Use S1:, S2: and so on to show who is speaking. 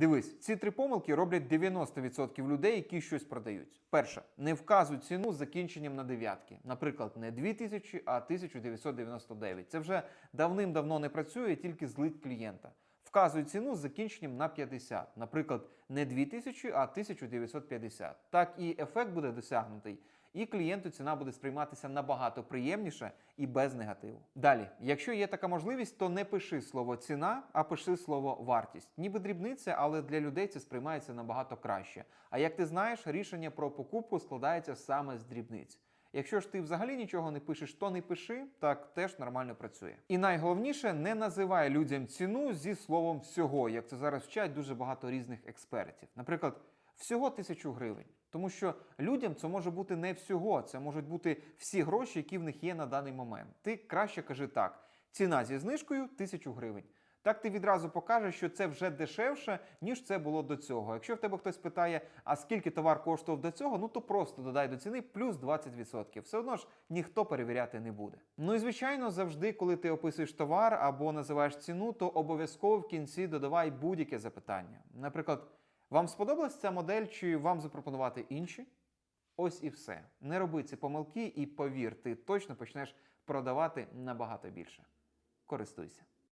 S1: Дивись, ці три помилки роблять 90% людей, які щось продають. Перше, не вказують ціну з закінченням на дев'ятки. Наприклад, не 2000, а 1999. Це вже давним-давно не працює, тільки злить клієнта. Вказують ціну з закінченням на 50. Наприклад, не 2000, а 1950. Так і ефект буде досягнутий, і клієнту ціна буде сприйматися набагато приємніше і без негативу. Далі, якщо є така можливість, то не пиши слово ціна, а пиши слово вартість. Ніби дрібниця, але для людей це сприймається набагато краще. А як ти знаєш, рішення про покупку складається саме з дрібниць. Якщо ж ти взагалі нічого не пишеш, то не пиши, так теж нормально працює. І найголовніше, не називай людям ціну зі словом всього, як це зараз вчать дуже багато різних експертів. Наприклад, всього тисячу гривень. Тому що людям це може бути не всього, це можуть бути всі гроші, які в них є на даний момент. Ти краще кажи так: ціна зі знижкою тисячу гривень. Так ти відразу покажеш, що це вже дешевше, ніж це було до цього. Якщо в тебе хтось питає, а скільки товар коштував до цього, ну то просто додай до ціни плюс 20%. Все одно ж ніхто перевіряти не буде. Ну і звичайно, завжди, коли ти описуєш товар або називаєш ціну, то обов'язково в кінці додавай будь-яке запитання. Наприклад, вам сподобалась ця модель, чи вам запропонувати інші? Ось і все. Не роби ці помилки, і повір, ти точно почнеш продавати набагато більше. Користуйся.